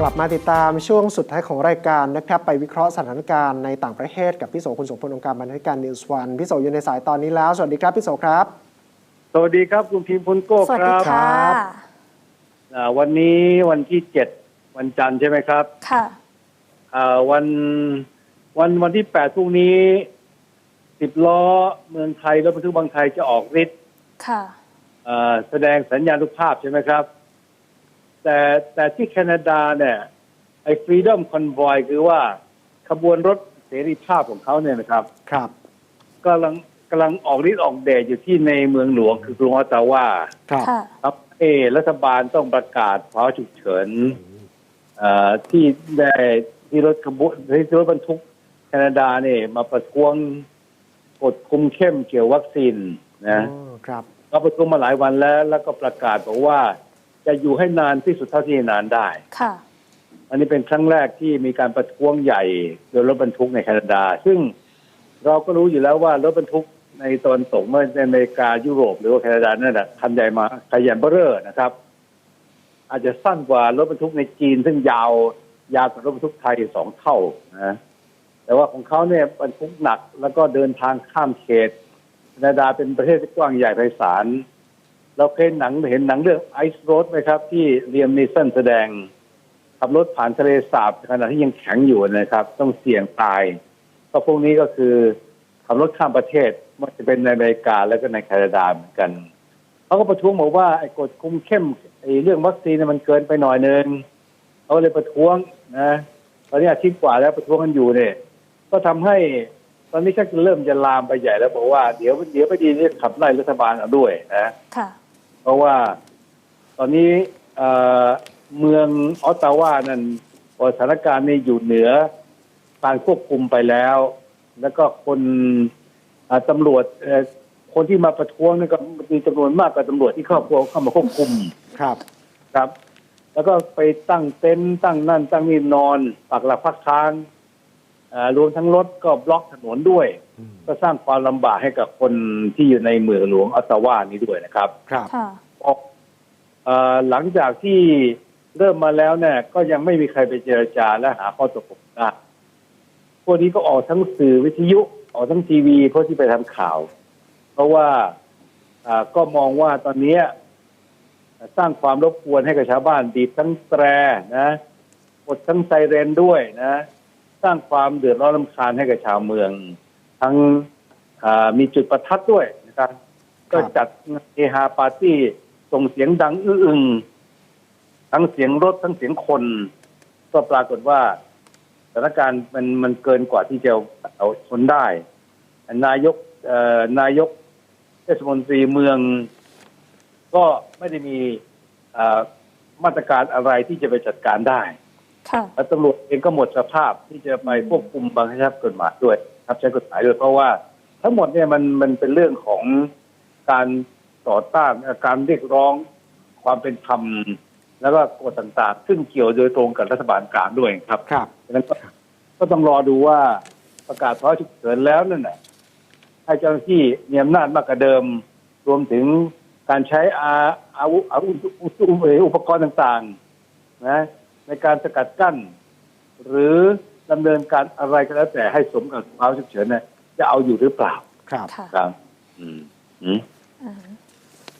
กลับมาติดตามช่วงสุดท้ายของรายการนะครับ ไปวิเคราะห์สถานการณ์ในต่างประเทศกับพี่โสคุณสมพลองค์การบรรณาธิการนิวส์วันพี่โสอยู่ในสายตอนนี้แล้ว สวัสดีครับพี่โสครับ สวัสดีครับคุณพิมพ์พลโก้สวัสคดีรับค่ะอ่าวันนี้วันที่เจ็ดวันจันทร์ใช่ไหมครับค่ะ อ่าวันวันวันที่แปดพรุ่งนี้สิบล้อเมืองไทยรถบรรทุกบางไทยจะออกฤทธิ์ค่ะ อ่าแสดงสัญญาณุภาพใช่ไหมครับ แต่แต่ที่แคนาดาเนี่ยไอ้ Freedom Convoy คือว่าขบวนรถเสรีภาพของเขาเนี่ยนะครับ ครับกำลังกำลังออกฤทธิ์ออกเดชอยู่ที่ในเมืองหลวงคือกรุงออตตาวาครับค่ะครับเออรัฐบาลต้องประกาศภาวะฉุกเฉินเอ่อที่ได้ที่รถขบวนที่รถบรรทุกแคนาดาเนี่ยมาประท้วงกฎคุมเข้มเกี่ยววัคซีนนะอ๋อครับก็ประท้วงมาหลายวันแล้ว แล้วก็ประกาศบอกว่า จะอยู่ให้นานที่สุดเท่าที่จะนานได้ค่ะ อันนี้เป็นครั้งแรกที่มีการประท้วงใหญ่โดยรถบรรทุกในแคนาดา ซึ่งเราก็รู้อยู่แล้วว่ารถบรรทุกในตอนตกเมื่อในอเมริกายุโรป หรือว่าแคนาดานั่นแหละคันใหญ่มาขยันเบ้อเร่อนะครับ อาจจะสั้นกว่ารถบรรทุกในจีน ซึ่งยาวยาวกว่ารถบรรทุกไทยสองเท่านะแต่ว่าของเขาเนี่ยบรรทุกหนักแล้วก็เดินทางข้ามเขตแคนาดาเป็นประเทศที่กว้างใหญ่ไพศาล เราเคยหนังเห็นหนังเรื่องไอซ์โรดไหมครับ ที่เรียมนีสันแสดงขับรถผ่านทะเลสาบขณะที่ยังแข็งอยู่นะครับ ต้องเสี่ยงตายก็พวกนี้ก็คือขับรถข้ามประเทศมันจะเป็นในอเมริกาแล้วก็ในแคนาดาเหมือนกันเขาก็ประท้วงบอกว่าไอ้กฎคุมเข้มไอ้เรื่องวัคซีนมันเกินไปหน่อยนึงเขาเลยประท้วงนะตอนนี้อาทิตย์กว่าแล้วประท้วงกันอยู่เนี่ย ก็ทำให้ตอนนี้ชักเริ่มจะลามไปใหญ่แล้วบอกว่าเดี๋ยวเดี๋ยวไปดีนี่ขับไล่รัฐบาลเอาด้วยนะค่ะ เพราะว่าตอนนี้เอ่อเมืองออตตาวานั่นสถานการณ์นี่อยู่เหนือการควบคุมไปแล้ว แล้วก็คนอ่าตำรวจเอ่อคนที่มาประท้วงนี่ก็มีจำนวนมากกว่าตำรวจที่เข้าเข้ามาควบคุมครับครับ แล้วก็ไปตั้งเต็นท์ตั้งนั่นตั้งนี่นอนปักหลักพักค้างอ่า รวมทั้งรถก็บล็อกถนนด้วยอืมก็สร้างความลำบากให้กับคนที่อยู่ในเมืองหลวงออตตาวานี้ด้วยนะครับ ครับค่ะออกเอ่อหลังจากที่เริ่มมาแล้วเนี่ย ก็ยังไม่มีใครไปเจรจาและหาข้อตกลงได้พวกนี้ก็ออกทั้งสื่อวิทยุ ออกทั้งทีวีเพื่อที่ไปทำข่าว เพราะว่าอ่าก็มองว่าตอนเนี้ยสร้างความรบกวนให้กับชาวบ้านบีบทั้งแตรนะกดทั้งไซเรนด้วยนะ สร้างความเดือดร้อนรำคาญให้กับชาวเมือง ทั้งอ่ามีจุดประทัดด้วยนะครับ ก็จัดเฮฮาปาร์ตี้ส่งเสียงดังอื้ออึงทั้งเสียงรถทั้งเสียงคน ก็ปรากฏว่าสถานการณ์มันมันเกินกว่าที่จะเอาทนได้ นายกเอ่อนายกเทศมนตรีเมือง ก็ไม่ได้มีเอ่อมาตรการอะไรที่จะไปจัดการได้ค่ะ แล้วตำรวจเองก็หมดสภาพที่จะไปควบคุมบังคับกฎหมายด้วย ครับใช้กฎหมายด้วยเพราะว่า ทั้งหมดเนี่ยมันมันเป็นเรื่องของการต่อต้านการเรียกร้องความเป็นธรรมแล้วก็กฎต่างๆ ซึ่งเกี่ยวโดยตรงกับรัฐบาลกลางด้วยครับครับดังนั้นก็ก็ต้องรอดูว่าประกาศภาวะฉุกเฉินแล้วนั่นแหละให้เจ้าหน้าที่มีอำนาจมากกว่าเดิม รวมถึงการใช้อาอาวุธอาวุธอุปกรณ์ต่าง ๆ นะ ในการสกัดกั้น หรือดำเนินการอะไรก็แล้วแต่ให้สมกับภาวะฉุกเฉินเนี่ยจะเอาอยู่หรือเปล่า ครับค่ะครับอืมอืมอืม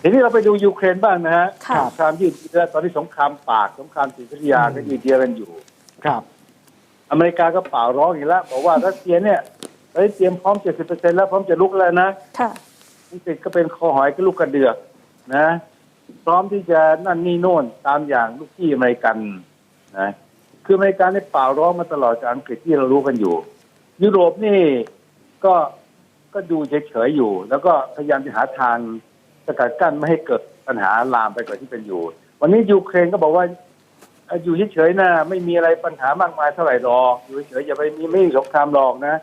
ทีนี้เราไปดูยูเครนบ้างนะฮะค่ะสงครามยืดเยื้อตอนนี้สงครามปากสงครามจิตวิทยาก็ยืดเยื้อกันอยู่ ครับ อเมริกาก็เป่าร้องอีกแล้วบอกว่ารัสเซียเนี่ยเฮ้ยเตรียมพร้อม70%แล้วพร้อมจะลุกแล้วนะค่ะอังกฤษก็เป็นคอหอยก็ลูกกระเดือกนะ พร้อมที่จะนั่นนี่โน่นตามอย่างลูกที่อเมริกัน นะคืออเมริกาเนี่ยเป่าร้องมาตลอดจากอังกฤษที่เรารู้กันอยู่ ยุโรปนี่ก็ก็ดูเฉยๆอยู่ แล้วก็พยายามจะหาทางสกัดกั้นไม่ให้เกิดปัญหาลามไปกว่าที่เป็นอยู่ วันนี้ยูเครนก็บอกว่าเอ่ออยู่เฉยๆนะไม่มีอะไรปัญหามากมายเท่าไหร่หรอกอยู่เฉยๆอย่าไปมีไม่มีสงครามหรอกนะ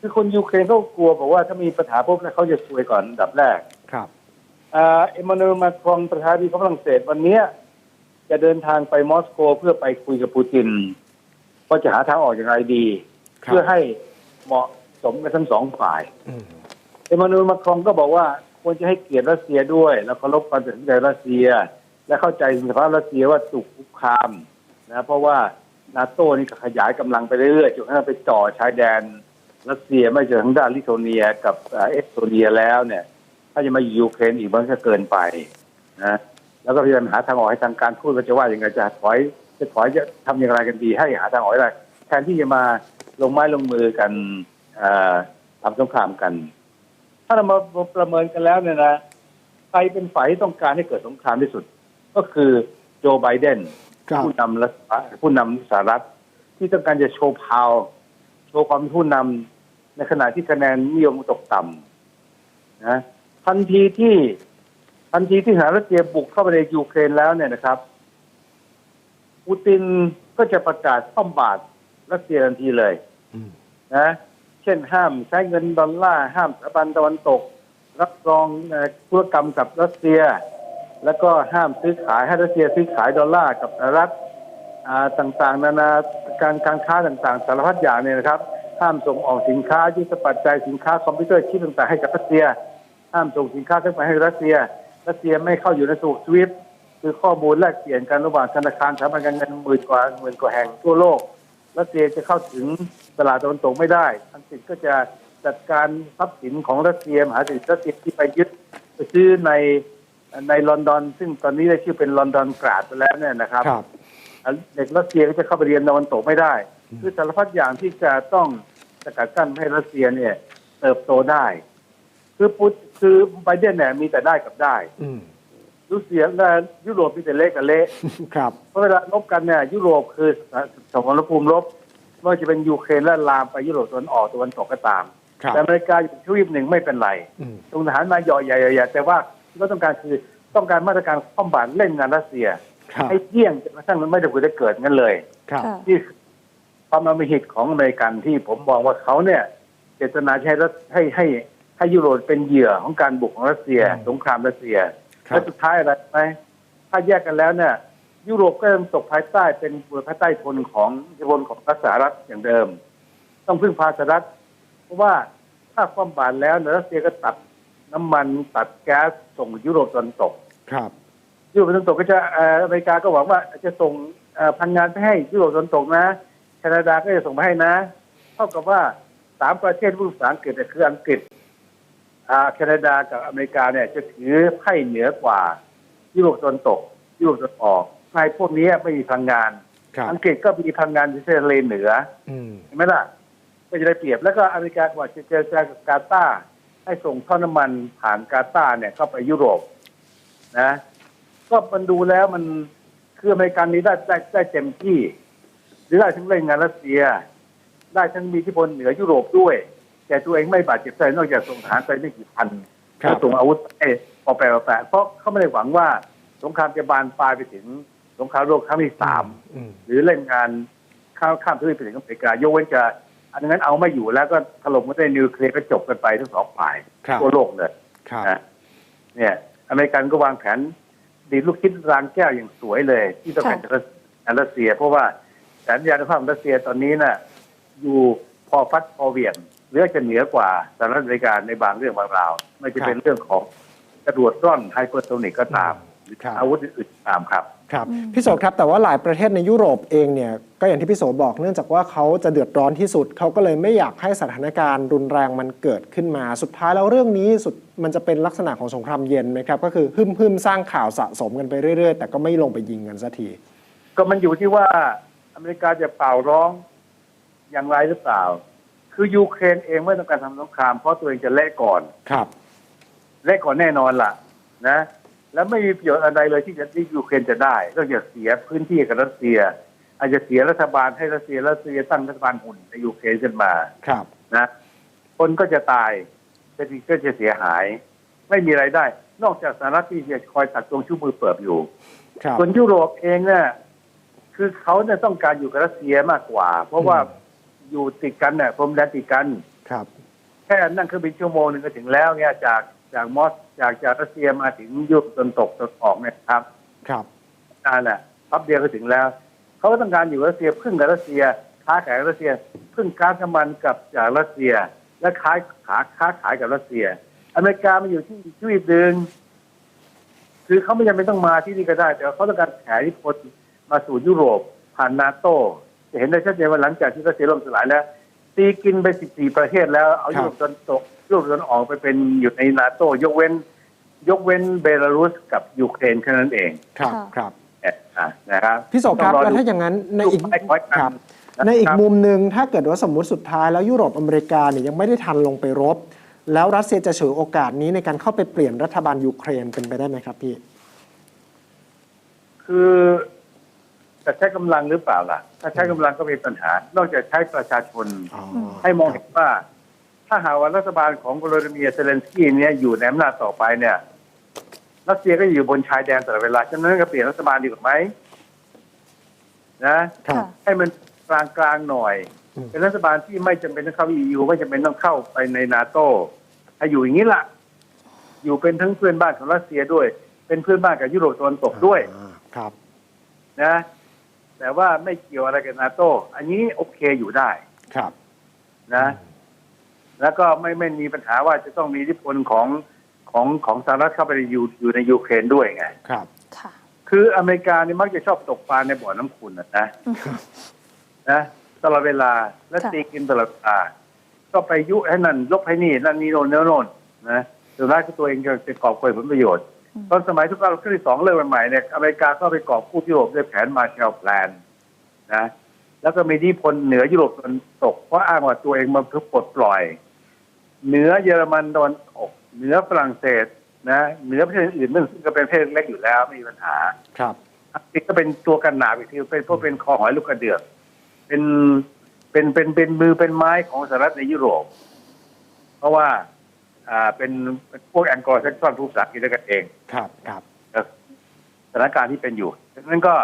คือคนยูเครนเขากลัวบอกว่าถ้ามีปัญหาปุ๊บแล้วเขาจะซวยก่อนอันดับแรก ครับอ่าเอมมานูเอลมาครองประธานาธิบดีของฝรั่งเศสวันเนี้ย จะเดินทางไปมอสโกเพื่อไปคุยกับปูตินว่าจะหาทางออกอย่างไรดีครับเพื่อให้เหมาะสมกันทั้งสองฝ่ายอืมเอมมานูเอลมาครองก็บอกว่าควรจะให้เกียรติรัสเซียด้วย แล้วเคารพความตัดสินใจรัสเซีย และเข้าใจสภาพรัสเซียว่าถูกคุกคามนะเพราะว่านาโต้นี่ก็ขยายกำลังไปเรื่อยๆจนกระทั่งไปจ่อชายแดนรัสเซียไม่เจอทางด้านลิโทเนียกับเอ่อเอสโตเนียแล้วเนี่ย ถ้าจะมาอยู่ยูเครนอีกมันก็เกินไปนะ แล้วก็พยายามหาทางออกให้ทางการทูตว่าจะว่าอย่างไรจะถอยจะถอยจะทำอย่างไรกันดี ให้หาทางออกให้ได้แทนที่จะมาลงไม้ลงมือกันเอ่อทำสงครามกัน ถ้าเรามาประเมินกันแล้วเนี่ยนะใครเป็นฝ่ายที่ต้องการให้เกิดสงครามที่สุด ก็คือโจไบเดนครับผู้นำรัฐผู้นำสหรัฐ ที่ต้องการจะโชว์พาว โชว์ความเป็นผู้นำในขณะที่คะแนนนิยมตกต่ำนะทันทีที่ ทันทีที่สหรัฐรัสเซียบุกเข้าไปในยูเครนแล้วเนี่ยนะครับปูตินก็จะประกาศคว่ำบาตรรัสเซียทันทีเลยอืมนะเช่นห้ามใช้เงินดอลลาร์ห้ามสถาบันตะวันตก รับรองเอ่อธุรกรรมกับรัสเซีย แล้วก็ห้ามซื้อขายให้รัสเซียซื้อขายดอลลาร์กับสหรัฐอ่าต่างๆ นานาการการค้าต่างๆ สารพัดอย่างเนี่ยนะครับ ห้ามส่งออกสินค้ายุทธปัจจัยสินค้าคอมพิวเตอร์ชิปต่างๆให้กับรัสเซีย ห้ามส่งสินค้าขึ้นไปให้รัสเซีย รัสเซียไม่เข้าอยู่ในระบบสวิฟคือข้อมูลแลกเปลี่ยนกันระหว่างธนาคารสถาบันการเงินหมื่นกว่าหมื่นกว่าแห่งทั่วโลกรัสเซียจะเข้าถึงตลาดตะวันตกไม่ได้อังกฤษก็จะจัดการทรัพย์สินของรัสเซียมหาเศรษฐกิจรัสเซียที่ไปยึดไปซื้อในในลอนดอน ซึ่งตอนนี้ได้ชื่อเป็นลอนดอนกราดไปแล้วเนี่ยนะครับครับเด็กรัสเซียก็จะเข้าไปเรียนตะวันตกไม่ได้คือสารพัดอย่างที่จะต้องสกัดกั้นไม่ให้รัสเซียเนี่ย เติบโตได้ คือปุต คือไบเดนเนี่ยมีแต่ได้กับได้อืมรัสเซียและยุโรปมีแต่เละกับเละครับเพราะเวลาลบกันเนี่ยยุโรปคือสมรภูมิลบไม่ว่าจะเป็นยูเครนและลามไปยุโรปตะวันออกตะวันตกก็ตามครับแต่อเมริกาอยู่ทวีปหนึ่งไม่เป็นไรอืมตรงทหารมาเหยาะใหญ่ๆแต่ว่าที่เขาต้องการคือต้องการมาตรการคว่ำบาตรเล่นงานรัสเซียครับให้เที่ยงจนกระทั่งมันไม่ได้ผลได้เกิดงั้นเลยครับค่ะที่ความอำมหิตของอเมริกันที่ผมมองว่าเขาเนี่ย เจตนาจะให้รัสให้ให้ ให้ยุโรปเป็นเหยื่อของการบุกของรัสเซียอืมสงครามรัสเซียครับและสุดท้ายอะไรไหมถ้าแยกกันแล้วเนี่ยยุโรปก็ยังตกภายใต้เป็นภายใต้พลของอิทธิพลของสหรัฐอย่างเดิม ต้องพึ่งพาสหรัฐ เพราะว่าถ้าความบาดแล้วเนี่ยรัสเซียก็ตัดน้ำมันตัดแก๊สส่งยุโรปตะวันตก ครับ ยุโรปตะวันตกก็จะเอ่ออเมริกาก็หวังว่าจะส่งเอ่อพลังงานไปให้ยุโรปตะวันตกนะแคนาดาก็จะส่งมาให้นะ เท่ากับว่าสามประเทศผู้ภาษาอังกฤษเนี่ยคืออังกฤษอ่า แคนาดากับอเมริกาเนี่ยจะถือไพ่เหนือกว่ายุโรปตะวันตกยุโรปตะวันออกในพวกนี้ไม่มีพลังงานครับอังกฤษก็มีพลังงานที่ทะเลเหนืออืมเห็นไหมล่ะก็จะได้เปรียบแล้วก็อเมริกาว่าจะเจรจากับกาตาร์ให้ส่งท่อน้ำมันผ่านกาตาร์เนี่ยเข้าไปยุโรปนะ ก็มันดูแล้วมันคืออเมริกันนี้ได้ได้ได้เต็มที่หรือได้ทั้งเล่นงานรัสเซีย ได้ทั้งมีอิทธิพลเหนือยุโรปด้วย แต่ตัวเองไม่บาดเจ็บใจนอกจากส่งทหารไปไม่กี่พันครับแล้วส่งอาวุธไปปอแปรปอแปรเพราะเขาไม่ได้หวังว่าสงครามจะบานปลายไปถึงสงครามโลกครั้งที่สามอืมหรือเล่นงานข้ามข้ามทวีปไปถึงอเมริกายกเว้นจะอันนั้นเอาไม่อยู่แล้วก็ถล่มกันด้วยนิวเคลียร์ก็จบกันไปทั้งสองฝ่ายครับทั่วโลกเลยครับนะเนี่ยอเมริกันก็วางแผนดีดลูกคิดรางแก้วอย่างสวยเลย ที่ต้องการจะรัสเซีย เพราะว่าแผนยานภาพของรัสเซียตอนนี้น่ะอยู่พอฟัดพอเหวี่ยง หรือจะเหนือกว่าสหรัฐอเมริกาในบางเรื่องบางราว ไม่จะเป็นเรื่องของกระดวดร่อนไฮเปอร์โซนิกก็ตามหรือครับอาวุธอื่นๆตามครับครับอืมพี่โสครับแต่ว่าหลายประเทศในยุโรปเองเนี่ยก็อย่างที่พี่โสบอกเนื่องจากว่าเขาจะเดือดร้อนที่สุดเขาก็เลยไม่อยากให้สถานการณ์รุนแรงมันเกิดขึ้นมา สุดท้ายแล้วเรื่องนี้สุดมันจะเป็นลักษณะของสงครามเย็นไหมครับก็คือหึมหึมๆสร้างข่าวสะสมกันไปเรื่อยๆ แต่ก็ไม่ลงไปยิงกันสักที ก็มันอยู่ที่ว่าอเมริกาจะเป่าร้องอย่างไรหรือเปล่า คือยูเครนเองไม่ต้องการทำสงคราม เพราะตัวเองจะเละก่อน ครับเละก่อนแน่นอนล่ะ นะ แล้วไม่มีประโยชน์อะไรเลยที่จะที่ยูเครนจะได้นอกจากเสียพื้นที่กับรัสเซีย อาจจะเสียรัฐบาลให้รัสเซียรัสเซียตั้งรัฐบาลหุ่นในยูเครนขึ้นมาครับนะ คนก็จะตายเศรษฐกิจก็จะเสียหาย ไม่มีไรายได้ นอกจากสหรัฐที่จะคอยตัดตวงชูมือเปิบอยู่ครับส่วนยุโรปเองเนี่ยคือเขาเนี่ยต้องการอยู่กับรัสเซียมากกว่า เพราะว่า อยู่ติดกันเนี่ยพรมแดนติดกัน ครับ แค่นั่งเครื่องบินชั่วโมงหนึ่งก็ถึงแล้วเนี่ยจากจากมอสจากจากรัสเซียมาถึงยุโรปตะวันตกตะวันออกเนี่ยครับ ครับนั่นแหละพับเดียวก็ถึงแล้ว เขาก็ต้องการอยู่กับรัสเซียพึ่งกับรัสเซีย ค้าขายกับรัสเซียพึ่งก๊าซน้ำมันกับจากรัสเซีย และค้าขาค้าขายกับรัสเซีย อเมริกามันอยู่ที่ทวีปหนึ่งคือเขาไม่จำเป็นต้องมาที่นี่ก็ได้แต่ว่าเขาต้องการแผ่อิทธิพลมาสู่ยุโรปผ่านนาโต้ จะเห็นได้ชัดเจนว่าหลังจากที่รัสเซียล่มสลายแล้ว ตีกินไป 14 ประเทศแล้ว เอาครัยุบโรปตะวันตกยุโรปตะวันออกไปเป็นอยู่ในนาโต้ยกเว้น ยกเว้นเบลารุสกับยูเครนแค่นั้นเอง ครับค่ะครับเนี่ยอะนะครับพี่โสครับต้แล้วดูถ้าอย่างนั้นในอีกดูไปคอยกันครับนะครับในอีกมุมหนึ่งถ้าเกิดว่าสมมุติสุดท้ายแล้วยุโรปอเมริกาเนี่ยยังไม่ได้ทันลงไปรบ แล้วรัสเซียจะฉวยโอกาสนี้ในการเข้าไปเปลี่ยนรัฐบาลยูเครนเป็นไปได้ไหมครับพี่ คือ จะใช้กำลังหรือเปล่าล่ะ ถ้าใช้กำลังก็มีปัญหา นอกจากใช้ประชาชนอ๋อให้มองเห็นว่า ถ้าหากว่ารัฐบาลของโวโลดิเมียร์เซเลนสกี้เนี่ยอยู่ในอำนาจต่อไปเนี่ยรัสเซียก็อยู่บนชายแดนตลอดเวลาฉะนั้นก็เปลี่ยนรัฐบาลดีกว่าไหมนะครับให้มันกลางกลางๆหน่อยอืมเป็นรัฐบาลที่ไม่จำเป็นต้องเข้า EU ไม่จำเป็นต้องเข้าไปในนาโต้ให้อยู่อย่างนี้ล่ะ อยู่เป็นทั้งเพื่อนบ้านของรัสเซียด้วย เป็นเพื่อนบ้านกับยุโรปตะวันตกด้วยอ่าครับ นะ แต่ว่าไม่เกี่ยวอะไรกับนาโต้อันนี้โอเคอยู่ได้ครับนะ แล้วก็ไม่ไม่มีปัญหาว่าจะต้องมีอิทธิพลของของของสหรัฐเข้าไปในยูอยู่ในยูเครนด้วยไง ครับ ค่ะ คืออเมริกานี่มักจะชอบตกปลาในบ่อน้ำขุ่นนะนะนะตลอดเวลาและค่ะตีกินตลอดเวลาก็ไปยุให้นั่นลบให้นี่นั่นนี่โน่นเนื้อโน่นนะสุดท้ายก็ตัวเองจะจะกอบโกยผลประโยชน์ ตอนสมัยทุกครั้งที่สองเริ่มใหม่ๆเนี่ยอเมริกาก็ไปกอบกู้ยุโรปด้วยแผนมาแชลแพลนนะแล้วก็มีอิทธิพลเหนือยุโรปตะวันตกเพราะอ้างว่าตัวเองมาทุกปลดปล่อย เหนือเยอรมันตะวันออกเหนือฝรั่งเศสนะเหนือประเทศอื่นๆซึ่งก็เป็นประเทศเล็กอยู่แล้วไม่มีปัญหา ครับอังกฤษก็เป็นตัวกันหนาอีกทีเป็นพวกเป็นคอหอยลูกกระเดือกเป็นเป็นเป็นเป็นมือเป็นไม้ของสหรัฐในยุโรป เพราะว่า อ่าเป็นเป็นพวกแองกอร์แซกซอนผู้ภาษาอังกฤษด้วยกันเองครับครับสถานการณ์ที่เป็นอยู่ดังนั้นก็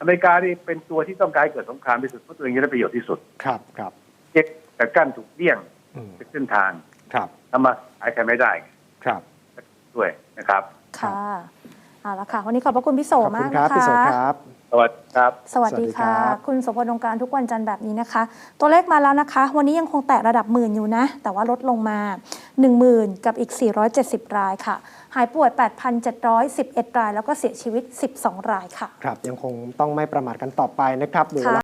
อเมริกานี่เป็นตัวที่ต้องการให้เกิดสงครามที่สุดเพราะตัวเองจะได้ประโยชน์ที่สุดครับครับเจ็กแต่กั้นถูกเลี่ยงอืมเป็นเส้นทาง ครับทำมาขายใครไม่ได้ ครับ ด้วยนะครับ ค่ะ เอาละค่ะวันนี้ขอบพระคุณพี่โสขอบมาคุกณครับนะพี่โสคะครับ สวัสดีครับ สวัสดีค่ะ สวัสดีครับ คุณโสพลองค์การทุกวันจันทร์แบบนี้นะคะ ตัวเลขมาแล้วนะคะ วันนี้ยังคงแตะระดับหมื่นอยู่นะ แต่ว่าลดลงมา 10,000 กับอีก 470 รายค่ะ หายป่วย 8,711 ราย แล้วก็เสียชีวิต 12 รายค่ะ ครับยังคงต้องไม่ประมาทกันต่อไปนะครับดู ค่ะ